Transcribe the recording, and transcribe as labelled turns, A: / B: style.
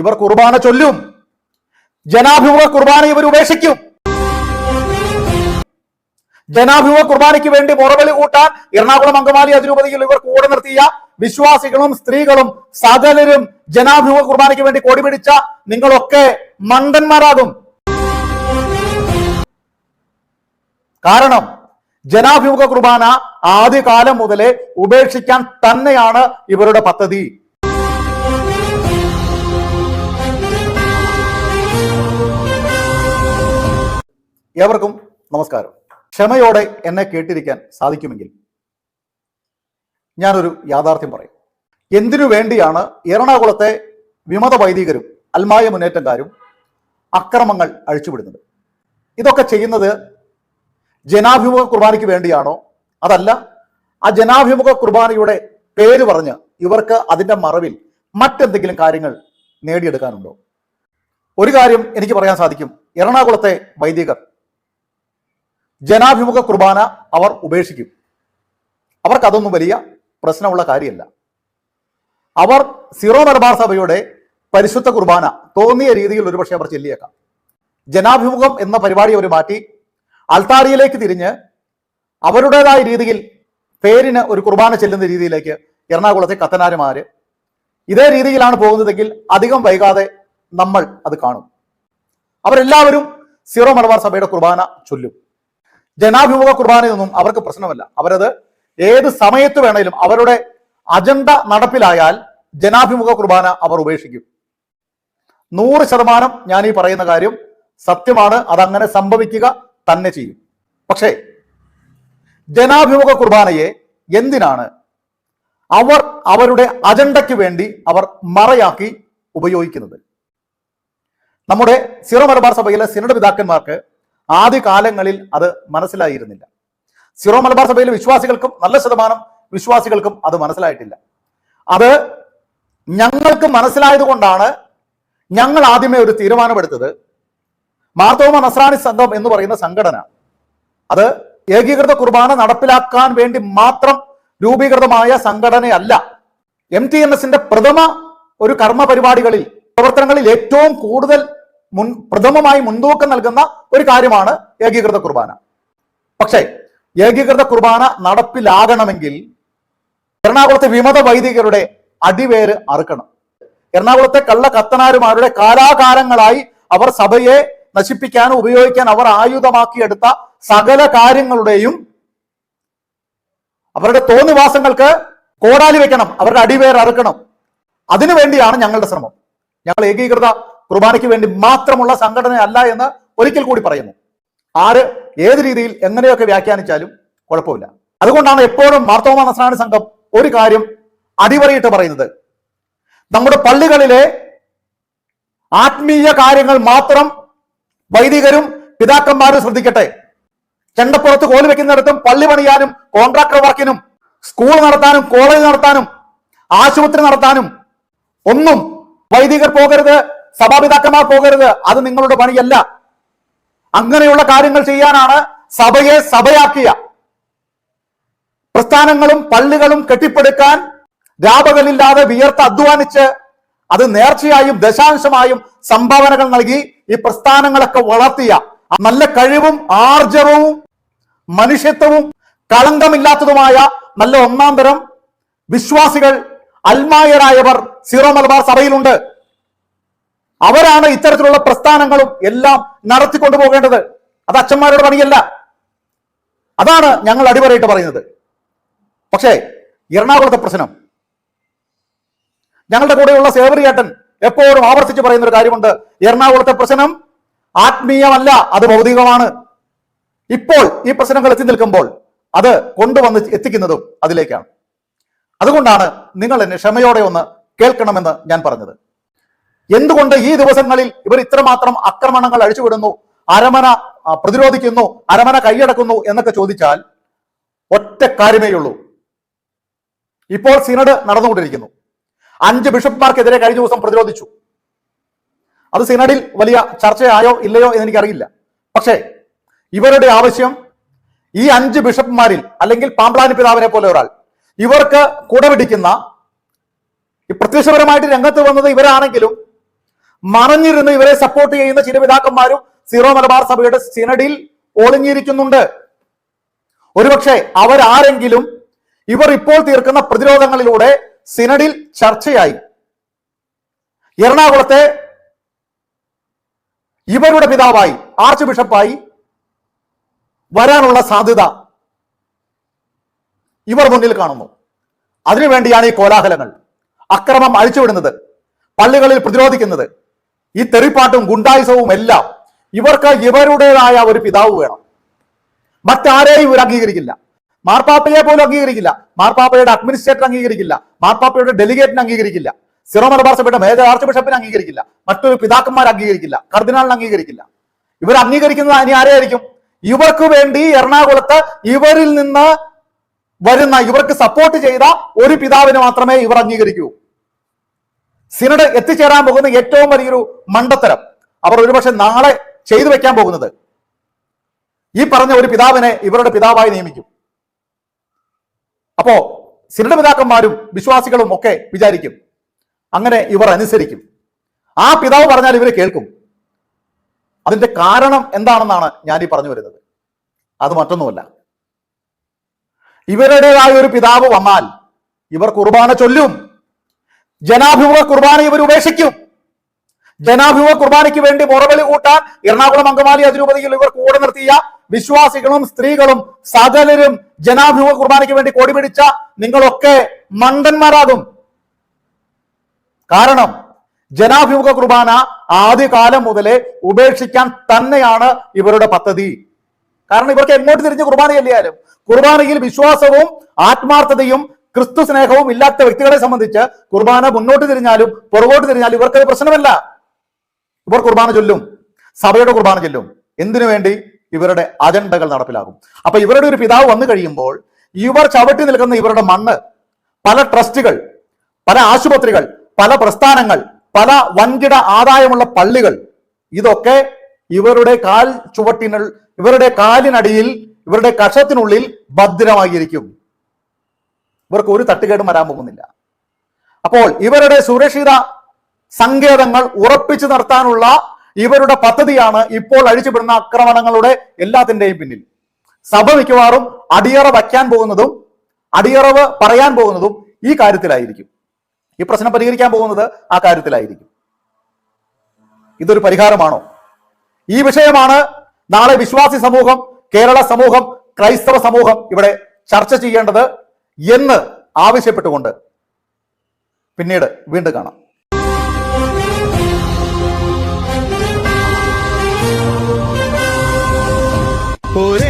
A: ഇവർ കുർബാന ചൊല്ലും. ജനാഭിമുഖ കുർബാന ഇവർ ഉപേക്ഷിക്കും. ജനാഭിമുഖ കുർബാനയ്ക്ക് വേണ്ടി മുറവിളി കൂട്ടാൻ എറണാകുളം അങ്കമാലി അതിരൂപതയിൽ ഇവർ കൂടെ നിർത്തിയ വിശ്വാസികളും സ്ത്രീകളും സകലരും ജനാഭിമുഖ കുർബാനയ്ക്ക് വേണ്ടി കൊടി പിടിച്ച നിങ്ങളൊക്കെ മണ്ടന്മാരാകും. കാരണം ജനാഭിമുഖ കുർബാന ആദ്യകാലം മുതലേ ഉപേക്ഷിക്കാൻ തന്നെയാണ് ഇവരുടെ പദ്ധതി. ഏവർക്കും നമസ്കാരം. ക്ഷമയോടെ എന്നെ കേട്ടിരിക്കാൻ സാധിക്കുമെങ്കിൽ ഞാനൊരു യാഥാർത്ഥ്യം പറയും. എന്തിനു വേണ്ടിയാണ് എറണാകുളത്തെ വിമത വൈദികരും അൽമായ മുന്നേറ്റക്കാരും അക്രമങ്ങൾ അഴിച്ചുവിടുന്നത്? ഇതൊക്കെ ചെയ്യുന്നത് ജനാഭിമുഖ കുർബാനയ്ക്ക് വേണ്ടിയാണോ? അതല്ല ആ ജനാഭിമുഖ കുർബാനയുടെ പേര് പറഞ്ഞ് ഇവർക്ക് അതിന്റെ മറവിൽ മറ്റെന്തെങ്കിലും കാര്യങ്ങൾ നേടിയെടുക്കാനുണ്ടോ? ഒരു കാര്യം എനിക്ക് പറയാൻ സാധിക്കും. എറണാകുളത്തെ വൈദികർ ജനാഭിമുഖ കുർബാന അവർ ഉപേക്ഷിക്കും. അവർക്കതൊന്നും വലിയ പ്രശ്നമുള്ള കാര്യമല്ല. അവർ സിറോ മലബാർ സഭയുടെ പരിശുദ്ധ കുർബാന തോന്നിയ രീതിയിൽ ഒരുപക്ഷെ അവർ ചെല്ലിയേക്കാം. ജനാഭിമുഖം എന്ന പരിപാടി അവർ മാറ്റി അൽത്താരിയിലേക്ക് തിരിഞ്ഞ് അവരുടേതായ രീതിയിൽ പേരിന് ഒരു കുർബാന ചെല്ലുന്ന രീതിയിലേക്ക് എറണാകുളത്തെ കത്തനാരുമാര് ഇതേ രീതിയിലാണ് പോകുന്നതെങ്കിൽ അധികം വൈകാതെ നമ്മൾ അത് കാണും. അവരെല്ലാവരും സിറോ മലബാർ സഭയുടെ കുർബാന ചൊല്ലും. ജനാഭിമുഖ കുർബാനയൊന്നും അവർക്ക് പ്രശ്നമല്ല. അവരത് ഏത് സമയത്ത് വേണേലും അവരുടെ അജണ്ട നടപ്പിലായാൽ ജനാഭിമുഖ കുർബാന അവർ ഉപേക്ഷിക്കും. നൂറ് ശതമാനം ഞാൻ ഈ പറയുന്ന കാര്യം സത്യമാണ്. അതങ്ങനെ സംഭവിക്കുക തന്നെ ചെയ്യും. പക്ഷേ ജനാഭിമുഖ കുർബാനയെ എന്തിനാണ് അവർ അവരുടെ അജണ്ടയ്ക്ക് വേണ്ടി അവർ മറയാക്കി ഉപയോഗിക്കുന്നത്? നമ്മുടെ സിറോ മലബാർ സഭയിലെ സിനഡ് പിതാക്കന്മാർക്ക് ആദ്യ കാലങ്ങളിൽ അത് മനസ്സിലായിരുന്നില്ല. സിറോ മലബാർ സഭയിലെ വിശ്വാസികൾക്കും നല്ല ശതമാനം വിശ്വാസികൾക്കും അത് മനസ്സിലായിട്ടില്ല. അത് ഞങ്ങൾക്ക് മനസ്സിലായത് കൊണ്ടാണ് ഞങ്ങൾ ആദ്യമേ ഒരു തീരുമാനമെടുത്തത്. മാർത്തോമ നസ്രാണി സംഘം എന്ന് പറയുന്ന സംഘടന അത് ഏകീകൃത കുർബാന നടപ്പിലാക്കാൻ വേണ്ടി മാത്രം രൂപീകൃതമായ സംഘടനയല്ല. എം ടി എൻ എസിന്റെ പ്രഥമ ഒരു കർമ്മ പരിപാടികളിൽ പ്രവർത്തനങ്ങളിൽ ഏറ്റവും കൂടുതൽ മുൻ പ്രഥമമായി മുൻതൂക്കം നൽകുന്ന ഒരു കാര്യമാണ് ഏകീകൃത കുർബാന. പക്ഷേ ഏകീകൃത കുർബാന നടപ്പിലാകണമെങ്കിൽ എറണാകുളത്തെ വിമത വൈദികരുടെ അടിവേര് അറുക്കണം. എറണാകുളത്തെ കള്ള കത്തനാരുമാരുടെ കാലാകാലങ്ങളായി അവർ സഭയെ നശിപ്പിക്കാൻ ഉപയോഗിക്കാൻ അവർ ആയുധമാക്കിയെടുത്ത സകല കാര്യങ്ങളുടെയും അവരുടെ തോന്നിവാസങ്ങൾക്ക് കോടാലി വെക്കണം അവരുടെ അടിവേർ അറുക്കണം. അതിനുവേണ്ടിയാണ് ഞങ്ങളുടെ ശ്രമം. ഞങ്ങൾ ഏകീകൃത കുർബാനയ്ക്ക് വേണ്ടി മാത്രമുള്ള സംഘടനയല്ല എന്ന് ഒരിക്കൽ കൂടി പറയുന്നു. ആര് ഏത് രീതിയിൽ എങ്ങനെയൊക്കെ വ്യാഖ്യാനിച്ചാലും കുഴപ്പമില്ല. അതുകൊണ്ടാണ് എപ്പോഴും മാർത്തോമ നസ്രാണി സംഘം ഒരു കാര്യം അടിവരയിട്ട് പറയുന്നത്. നമ്മുടെ പള്ളികളിലെ ആത്മീയ കാര്യങ്ങൾ മാത്രം വൈദികരും പിതാക്കന്മാരും ശ്രദ്ധിക്കട്ടെ. ചെണ്ടപ്പുറത്ത് കോൽ വെക്കുന്നിടത്തും പള്ളി പണിയാനും കോൺട്രാക്ടർ വർക്കിനും സ്കൂൾ നടത്താനും കോളേജ് നടത്താനും ആശുപത്രി നടത്താനും ഒന്നും വൈദികർ പോകരുത് സഭാപിതാക്കന്മാർ പോകരുത്. അത് നിങ്ങളുടെ പണിയല്ല. അങ്ങനെയുള്ള കാര്യങ്ങൾ ചെയ്യാനാണ് സഭയെ സഭയാക്കിയ. പ്രസ്ഥാനങ്ങളും പള്ളികളും കെട്ടിപ്പടുക്കാൻ രാപകലില്ലാതെ വിയർത്ത് അധ്വാനിച്ച് അത് നേർച്ചയായും ദശാംശമായും സംഭാവനകൾ നൽകി ഈ പ്രസ്ഥാനങ്ങളൊക്കെ വളർത്തിയ. നല്ല കഴിവും ആർജവവും മനുഷ്യത്വവും കളങ്കമില്ലാത്തതുമായ നല്ല ഒന്നാം തരം വിശ്വാസികൾ അൽമായരായവർ സീറോ മലബാർ സഭയിലുണ്ട്. അവരാണ് ഇത്തരത്തിലുള്ള പ്രസ്ഥാനങ്ങളും എല്ലാം നടത്തിക്കൊണ്ടു പോകേണ്ടത്. അത് അച്ഛന്മാരുടെ പണിയല്ല. അതാണ് ഞങ്ങൾ അടിവരയിട്ട് പറയുന്നത്. പക്ഷേ എറണാകുളത്തെ പ്രശ്നം. ഞങ്ങളുടെ കൂടെയുള്ള സേവറിയേട്ടൻ എപ്പോഴും ആവർത്തിച്ച് പറയുന്ന ഒരു കാര്യമുണ്ട്. എറണാകുളത്തെ പ്രശ്നം ആത്മീയമല്ല അത് ഭൗതികമാണ്. ഇപ്പോൾ ഈ പ്രശ്നങ്ങൾ എത്തി നിൽക്കുമ്പോൾ അത് കൊണ്ടുവന്ന് എത്തിക്കുന്നതും അതിലേക്കാണ്. അതുകൊണ്ടാണ് നിങ്ങൾ എന്നെ ക്ഷമയോടെ ഒന്ന് കേൾക്കണമെന്ന് ഞാൻ പറഞ്ഞത്. എന്തുകൊണ്ട് ഈ ദിവസങ്ങളിൽ ഇവർ ഇത്രമാത്രം ആക്രമണങ്ങൾ അഴിച്ചുവിടുന്നു അരമന പ്രതിരോധിക്കുന്നു അരമന കൈയടക്കുന്നു എന്നൊക്കെ ചോദിച്ചാൽ ഒറ്റ കാര്യമേ ഉള്ളൂ. ഇപ്പോൾ സിനഡ് നടന്നുകൊണ്ടിരിക്കുന്നു. അഞ്ച് ബിഷപ്പ്മാർക്കെതിരെ കഴിഞ്ഞ ദിവസം പ്രതിരോധിച്ചു. അത് സിനഡിൽ വലിയ ചർച്ചയായോ ഇല്ലയോ എന്ന് എനിക്കറിയില്ല. പക്ഷേ ഇവരുടെ ആവശ്യം ഈ അഞ്ച് ബിഷപ്പ്മാരിൽ അല്ലെങ്കിൽ പാമ്പ്ലാനി പിതാവിനെ പോലെ ഒരാൾ ഇവർക്ക് കുടപിടിക്കുന്ന പ്രത്യക്ഷപരമായിട്ട് രംഗത്ത് വന്നത് ഇവരാണെങ്കിലും മറഞ്ഞിരുന്ന് ഇവരെ സപ്പോർട്ട് ചെയ്യുന്ന ചില പിതാക്കന്മാരും സീറോ മലബാർ സഭയുടെ സിനഡിൽ ഒളിഞ്ഞിരിക്കുന്നുണ്ട്. ഒരുപക്ഷെ അവരാരെങ്കിലും ഇവർ ഇപ്പോൾ തീർക്കുന്ന പ്രതിരോധങ്ങളിലൂടെ സിനഡിൽ ചർച്ചയായി. എറണാകുളത്തെ ഇവരുടെ പിതാവായി ആർച്ച് ബിഷപ്പായി വരാനുള്ള സാധ്യത ഇവർ മുന്നിൽ കാണുന്നു. അതിനുവേണ്ടിയാണ് ഈ കോലാഹലങ്ങൾ. അക്രമം അഴിച്ചുവിടുന്നത് പള്ളികളിൽ പ്രതിരോധിക്കുന്നത് ഈ തെറിപ്പാട്ടും ഗുണ്ടായുസവും എല്ലാം ഇവർക്ക് ഇവരുടേതായ ഒരു പിതാവ് വേണം. മറ്റാരെയും ഇവർ അംഗീകരിക്കില്ല. മാർപ്പാപ്പയെ പോലും അംഗീകരിക്കില്ല. മാർപ്പാപ്പയുടെ അഡ്മിനിസ്ട്രേറ്റർ അംഗീകരിക്കില്ല. മാർപ്പാപ്പയുടെ ഡെലിഗേറ്റിനെ അംഗീകരിക്കില്ല. സിറോ മലബാർ സഭയുടെ മേജർ ആർച്ച് ബിഷപ്പിനെ അംഗീകരിക്കില്ല. മറ്റൊരു പിതാക്കന്മാർ അംഗീകരിക്കില്ല. കർദിനാളിനെ അംഗീകരിക്കില്ല. ഇവർ അംഗീകരിക്കുന്നത് ഇനി ആരെയായിരിക്കും? ഇവർക്ക് വേണ്ടി എറണാകുളത്ത് ഇവരിൽ നിന്ന് വരുന്ന ഇവർക്ക് സപ്പോർട്ട് ചെയ്ത ഒരു പിതാവിനെ മാത്രമേ ഇവർ അംഗീകരിക്കൂ. സിനഡ് എത്തിച്ചേരാൻ പോകുന്ന ഏറ്റവും വലിയൊരു മണ്ടത്തരം. അവർ ഒരുപക്ഷെ നാളെ ചെയ്തു വെക്കാൻ പോകുന്നത്. ഈ പറഞ്ഞ ഒരു പിതാവിനെ ഇവരുടെ പിതാവായി നിയമിക്കും. അപ്പോ സിനഡ് പിതാക്കന്മാരും വിശ്വാസികളും ഒക്കെ വിചാരിക്കും. അങ്ങനെ ഇവർ അനുസരിക്കും. ആ പിതാവ് പറഞ്ഞാൽ ഇവർ കേൾക്കും. അതിന്റെ കാരണം എന്താണെന്നാണ് ഞാൻ ഈ പറഞ്ഞു വരുന്നത്. അത് മറ്റൊന്നുമല്ല. ഇവരുടേതായ ഒരു പിതാവ് വന്നാൽ ഇവർ കുർബാന ചൊല്ലും. ജനാഭിമുഖ കുർബാന ഇവർ ഉപേക്ഷിക്കും. ജനാഭിമുഖ കുർബാനയ്ക്ക് വേണ്ടി മുറവിളി കൂട്ടാൻ എറണാകുളം അങ്കമാലി അതിരൂപതയിൽ ഇവർ കൂടെ നിർത്തിയ വിശ്വാസികളും സ്ത്രീകളും സകലരും ജനാഭിമുഖ കുർബാനയ്ക്ക് വേണ്ടി കൊടി പിടിച്ച നിങ്ങളൊക്കെ മണ്ടന്മാരാകും. കാരണം ജനാഭിമുഖ കുർബാന ആദ്യകാലം മുതലേ ഉപേക്ഷിക്കാൻ തന്നെയാണ് ഇവരുടെ പദ്ധതി. കാരണം ഇവർക്ക് എങ്ങോട്ട് തിരിഞ്ഞ് കുർബാന ആരും കുർബാനയിൽ വിശ്വാസവും ആത്മാർത്ഥതയും ക്രിസ്തു സ്നേഹവും ഇല്ലാത്ത വ്യക്തികളെ സംബന്ധിച്ച് കുർബാന മുന്നോട്ട് തിരിഞ്ഞാലും പുറകോട്ട് തിരിഞ്ഞാലും ഇവർക്കത് പ്രശ്നമല്ല. ഇവർ കുർബാന ചൊല്ലും. സഭയുടെ കുർബാന ചൊല്ലും. എന്തിനു വേണ്ടി? ഇവരുടെ അജണ്ടകൾ നടപ്പിലാകും അപ്പൊ ഇവരുടെ ഒരു പിതാവ് വന്നു കഴിയുമ്പോൾ ഇവർ ചവിട്ടി നിൽക്കുന്ന ഇവരുടെ മണ്ണ് പല ട്രസ്റ്റുകൾ പല ആശുപത്രികൾ പല പ്രസ്ഥാനങ്ങൾ പല വൻകിട ആദായമുള്ള പള്ളികൾ ഇതൊക്കെ ഇവരുടെ കാൽ ചുവട്ടിനുള്ള ഇവരുടെ കാലിനടിയിൽ ഇവരുടെ കഷത്തിനുള്ളിൽ ഭദ്രമായിരിക്കും. ഇവർക്ക് ഒരു തട്ടുകേടും വരാൻ പോകുന്നില്ല. അപ്പോൾ ഇവരുടെ സുരക്ഷിത സങ്കേതങ്ങൾ ഉറപ്പിച്ചു നിർത്താനുള്ള ഇവരുടെ പദ്ധതിയാണ് ഇപ്പോൾ അഴിച്ചുപെടുന്ന ആക്രമണങ്ങളുടെ എല്ലാത്തിന്റെയും പിന്നിൽ. സഭ മിക്കവാറും അടിയറ വയ്ക്കാൻ പോകുന്നതും അടിയറവ് പറയാൻ പോകുന്നതും ഈ കാര്യത്തിലായിരിക്കും. ഈ പ്രശ്നം പരിഹരിക്കാൻ പോകുന്നത് ആ കാര്യത്തിലായിരിക്കും. ഇതൊരു പരിഹാരമാണോ? ഈ വിഷയമാണ് നാളെ വിശ്വാസി സമൂഹം കേരള സമൂഹം ക്രൈസ്തവ സമൂഹം ഇവിടെ ചർച്ച ചെയ്യേണ്ടത്. എന്ന് ആവശ്യപ്പെട്ടുകൊണ്ട് പിന്നീട് വീണ്ടും കാണാം.
B: ഒരേ